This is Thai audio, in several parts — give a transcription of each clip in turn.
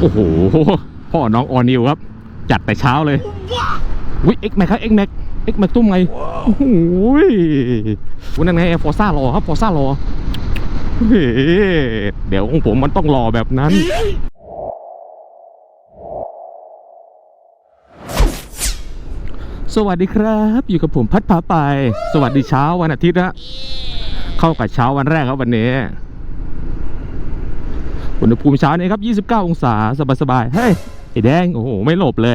โอ้โห พ่อน้องออนิวครับ จัดแต่เช้าเลยวิเอ็กแม็กครับเอ็กแม็กเอ็กแม็กตุ้มไงโอ้โหวันนั้นไงฟอร์ซ่ารอครับฟอร์ซ่ารอเฮ้เดี๋ยวของผมมันต้องรอแบบนั้นสวัสดีครับ อยู่กับผมพัดพาไป สวัสดีเช้าวันอาทิตย์นะเข้ากับเช้าวันแรกครับวันนี้ อุณหภูมิเช้านี้ครับ 29 องศาสบายๆเฮ้ยไอ้แดง โอ้โห ไม่หลบเลย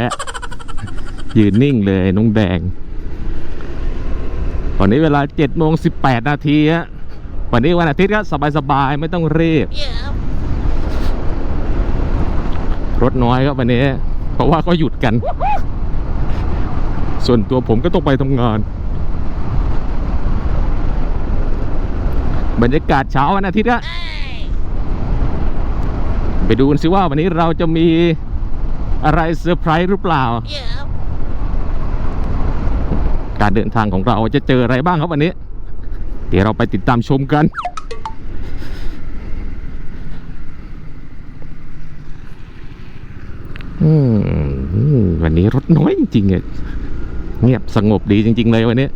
ยืนนิ่งเลยน้องแดง ตอนนี้เวลา7โมง18 นาทีฮะวันนี้วันอาทิตย์ก็สบายๆ ไม่ต้องรีบ รถน้อยครับวันนี้ เพราะว่าก็หยุดกัน ส่วนตัวผมก็ต้องไปทำงาน บรรยากาศเช้าวันอาทิตย์อะ ไปดูกันสิว่าวันนี้เราจะมีอะไรเซอร์ไพรส์หรือเปล่าการเดินทางของเราจะเจออะไรบ้างครับวันนี้ เดี๋ยวเราไปติดตามชมกันอืมวันนี้รถน้อยจริงๆอะเงียบสงบดีจริง ๆ เลยวันนี้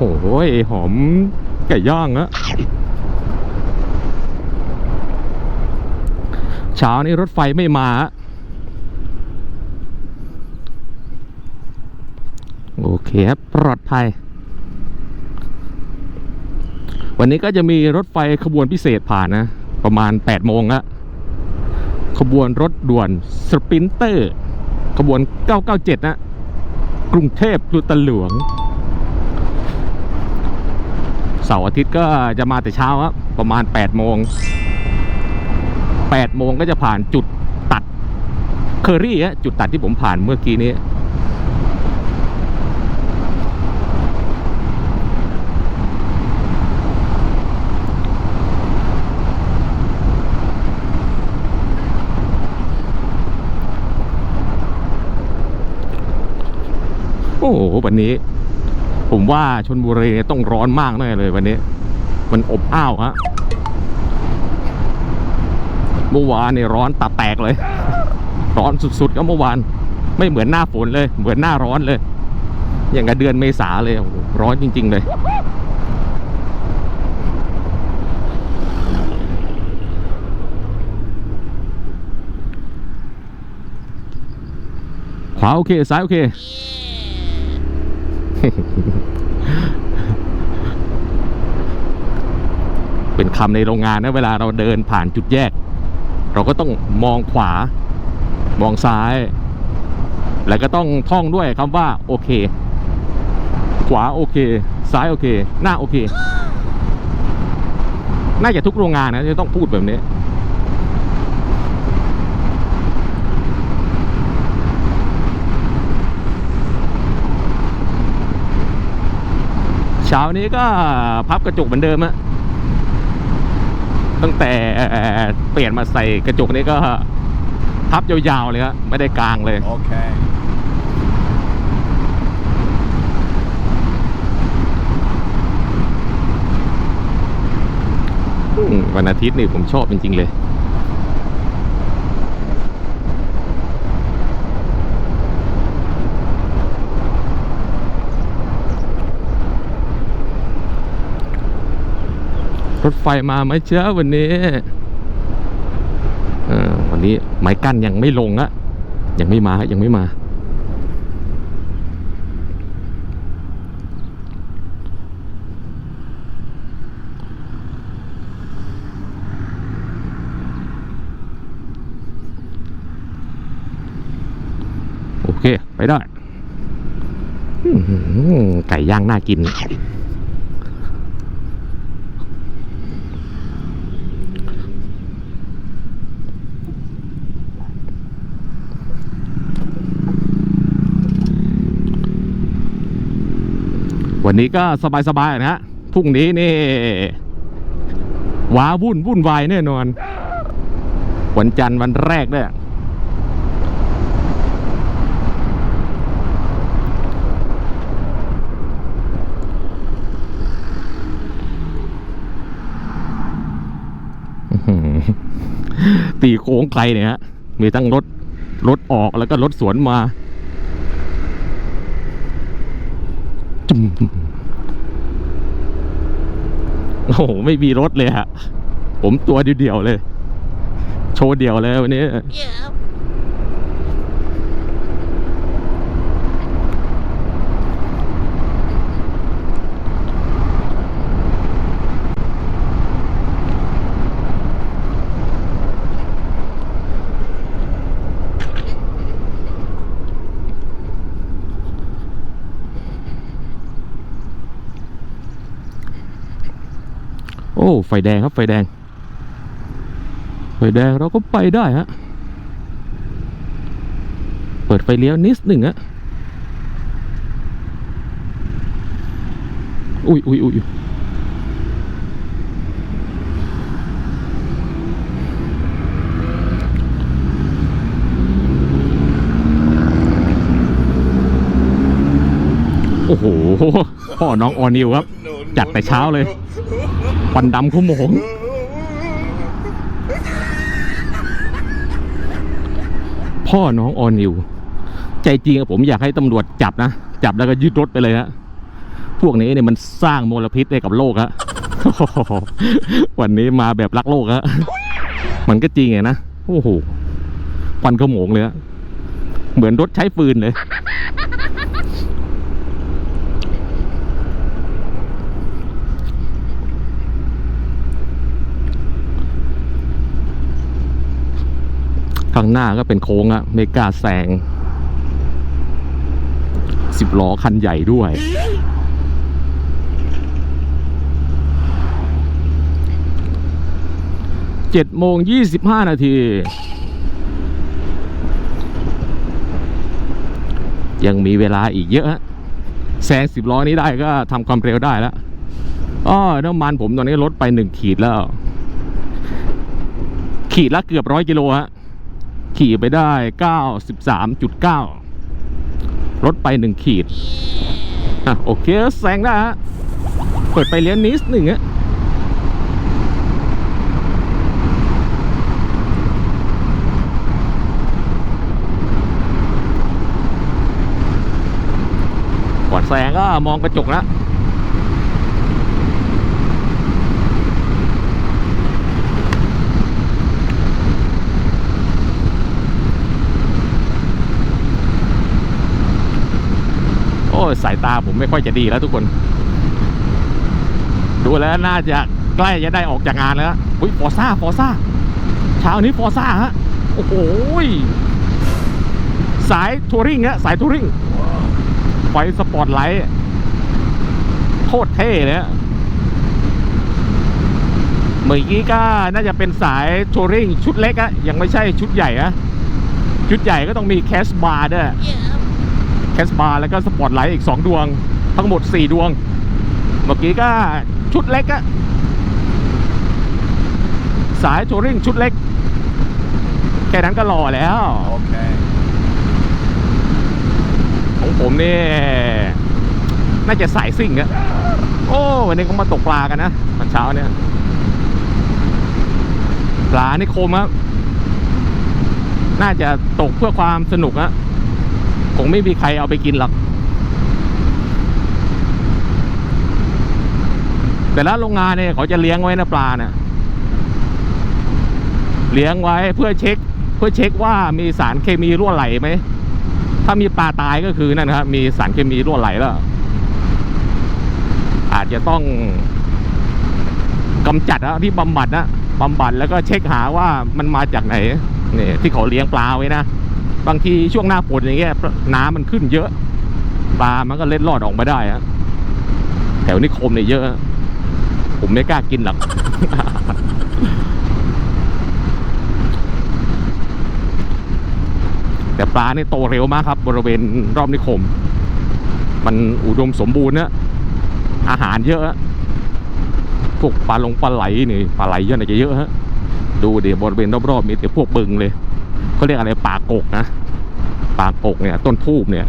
หหอมไก่ย่างอะเช้านี้รถไฟไม่มา โอเคครับ ปลอดภัย วันนี้ก็จะมีรถไฟขบวนพิเศษผ่านนะ ประมาณ 8 โมงอะขบวนรถด่วนสปรินเตอร์ ขบวน 997 นะ กรุงเทพพลูตหลวง เสาร์อาทิตย์ก็จะมาแต่เช้าครับประมาณ8โมง8โมงก็จะผ่านจุดตัดเคอรี่ฮะจุดตัดที่ผมผ่านเมื่อกี้นี้โอ้โหวันนี้ ผมว่าชนบุรีต้องร้อนมากแน่เลยวันนี้ มันอบอ้าวฮะเมื่อวานเนี่ยร้อนตับแตกเลย ร้อนสุดๆก็เมื่อวาน ไม่เหมือนหน้าฝนเลย เหมือนหน้าร้อนเลย อย่างกับเดือนเมษาเลยร้อนจริง ๆ เลยขวาโอเคซ้ายโอเค เป็นคำในโรงงานนะเวลาเราเดินผ่านจุดแยก เราก็ต้องมองขวา มองซ้าย แล้วก็ต้องท่องด้วยคำว่า โอเค ขวาโอเค ซ้ายโอเค หน้าโอเค น่าจะทุกโรงงานนะจะต้องพูดแบบนี้ เช้านี้ก็พับกระจกเหมือนเดิมอะตั้งแต่เปลี่ยนมาใส่กระจกนี้ก็ พับยาวๆเลยครับไม่ได้กลางเลย Okay. อืมวันอาทิตย์นี่ผมชอบจริงๆเลย รถไฟมาไหมเช้าวันนี้วันนี้ไม้กั้นยังไม่ลงอะยังไม่มายังไม่มา โอเค ไปได้ไก่ย่างน่ากิน วันนี้ก็สบายๆนะฮะพรุ่งนี้นี่ว้าวุ่นวุ่นวายแน่นอน วันจันทร์วันแรกเนี่ยตีโค้งไกลเนี่ยฮะมีทั้งรถรถออกแล้วก็รถสวนมา จุ่มโอ้โห ไม่มีรถเลยฮะ ผมตัวเดียวๆเลย โชว์เดียวเลยวันนี้ Yeah. อ้ไฟแดงครับไฟแดง ไฟแดงเราก็ไปได้ฮะเปิดไฟเลี้ยวนิดหนึ่งฮะอุ้ยอุ้ยอุ้ยโอ้โหพ่อน้องออนิวครับ จัดแต่เช้าเลย ควันดำขโมงพ่อน้องออนิว ใจจริงอะผมอยากให้ตำรวจจับนะ จับแล้วก็ยึดรถไปเลยฮะพวกนี้เนี่ยมันสร้างมลพิษให้กับโลกฮะวันนี้มาแบบรักโลกฮะมันก็จริงไงนะ โอ้โหควันขโมงเลยฮะเหมือนรถใช้ฟืนเลย ข้างหน้าก็เป็นโค้งอะไม่กาแซงสิบล้อคันใหญ่ด้วย เจ็ดโมงยี่สิบห้านาทียังมีเวลาอีกเยอะฮะแซงสิบล้อนี้ได้ก็ทำความเร็วได้แล้วอ้อน้ำมันผมตอนนี้ลดไปหนึ่งขีดแล้ว ขีดละเกือบร้อยกิโลฮะ ขี่ไปได้เก้าสิบสามจุดเก้าลดไปหนึ่งขีด อะ โอเค แซงได้ฮะ เปิดไปเลี้ยวนิดหนึ่งอะก่อนแซงก็มองกระจกแล้ว สายตาผมไม่ค่อยจะดีแล้วทุกคน ดูแล้วน่าจะใกล้จะได้ออกจากงานแล้วอุ้ยฟอร์ซ่าฟอร์ซ่าเช้านี้ฟอร์ซ่าฮะ โอ้โหสายทัวริงฮะสายทัวริงไฟสปอตไลท์โคตรเท่เลยฮะเมื่อกี้ก็น่าจะเป็นสายทัวริงชุดเล็กอะยังไม่ใช่ชุดใหญ่อะชุดใหญ่ก็ต้องมีแคสบาร์ด้วย Yeah. แคสบาร์แล้วก็สปอตไลท์อีก 2 ดวง ทั้งหมด 4 ดวง เมื่อกี้ก็ชุดเล็กอะสายทัวริงชุดเล็ก แค่นั้นก็หล่อแล้ว Okay. ของผมนี่ น่าจะสายซิ่งอะโอ้ วันนี้ก็มาตกปลากันนะตอนเช้าเนี่ย ปลานี่คมครับน่าจะตกเพื่อความสนุกอะค งไม่มีใครเอาไปกินหรอก แต่ละโรงงานเนี่ยเขาจะเลี้ยงไว้นะปลาเนี่ยเลี้ยงไว้เพื่อเช็ค เพื่อเช็คว่ามีสารเคมีรั่วไหลไหม ถ้ามีปลาตายก็คือนั่นครับมีสารเคมีรั่วไหลแล้ว อาจจะต้องกำจัดนะที่บำบัดนะบำบัดแล้วก็เช็คหาว่ามันมาจากไหนนี่ที่เขาเลี้ยงปลาไว้นะ บางทีช่วงหน้าฝนอย่างเงี้ยน้ำมันขึ้นเยอะ ปลามันก็เล็ดลอดออกมาได้ฮะแถวนิคมเนี่ยเยอะ ผมไม่กล้ากินหรอกแต่ปลาเนี่ยโตเร็วมากครับ บริเวณรอบนิคม มันอุดมสมบูรณ์นะอาหารเยอะพวกปลาลงปลาไหลนี่ปลาไหลเยอะนะจะเยอะฮะดูเดี๋ยวบริเวณรอบๆมีแต่พวกบึงเลย เขาเรียกอะไรปลากกนะปลากกเนี่ย ต้นทูบเนี่ย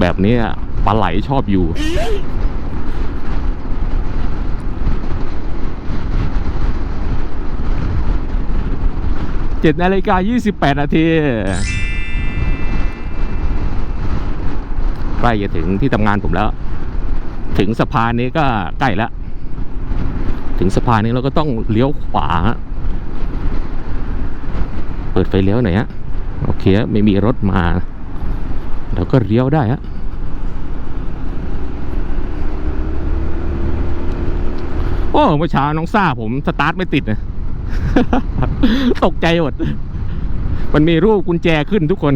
แบบนี้ปลาไหลชอบอยู่ เจ็ดนาฬิกายี่สิบแปดนาทีใกล้จะถึงที่ทำงานผมแล้ว ถึงสะพานนี้ก็ใกล้แล้ว ถึงสะพานนี้เราก็ต้องเลี้ยวขวา เปิดไฟเลี้ยวหน่อยฮะโอเคฮะไม่มีรถมาเราก็เลี้ยวได้ฮะโอ้เมื่อเช้าน้องซ่าผมสตาร์ทไม่ติดนะตกใจหมดมันมีรูปกุญแจขึ้นทุกคน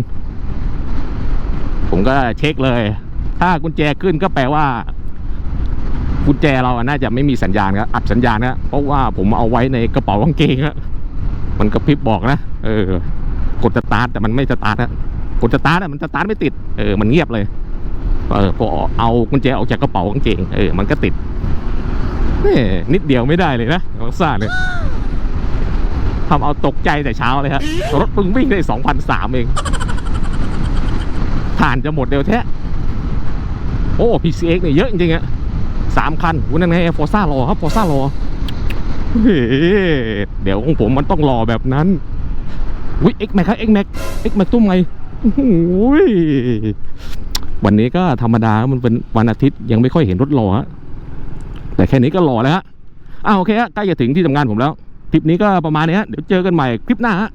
ผมก็เช็คเลย ถ้ากุญแจขึ้นก็แปลว่า กุญแจเราอะน่าจะไม่มีสัญญาณครับอัดสัญญาณนะเพราะว่าผมเอาไว้ในกระเป๋ากางเกงอะ มันกระพริบบอกนะ เออ กดสตาร์ทแต่มันไม่สตาร์ทอะกดสตาร์ทอะมันสตาร์ทไม่ติด เออ มันเงียบเลย เออ พอเอากุญแจออกจากกระเป๋ากางเกง เออ มันก็ติดนี่นิดเดียวไม่ได้เลยนะน้องซ่าเลยทำเอาตกใจแต่เช้าเลยฮะรถเพิ่งวิ่งได้สองพันสามเอง ผ่านจะหมดเร็วแท้ โอ้ PCX เนี่ยเยอะจริงๆอะสามคันวันนั้นไงฟอร์ซ่ารอครับฟอร์ซ่ารอ เดี๋ยวของผมมันต้องรอแบบนั้นวิเอ็กแม็กครับเอ็กแม็กเอ็กแม็กตุ้มไงโอ้ยวันนี้ก็ธรรมดามันเป็นวันอาทิตย์ยังไม่ค่อยเห็นรถรอฮะแต่แค่นี้ก็รอแล้วฮะอ้าวโอเคฮะใกล้จะถึงที่ทำงานผมแล้วคลิปนี้ก็ประมาณนี้ฮะเดี๋ยวเจอกันใหม่คลิปหน้าฮะ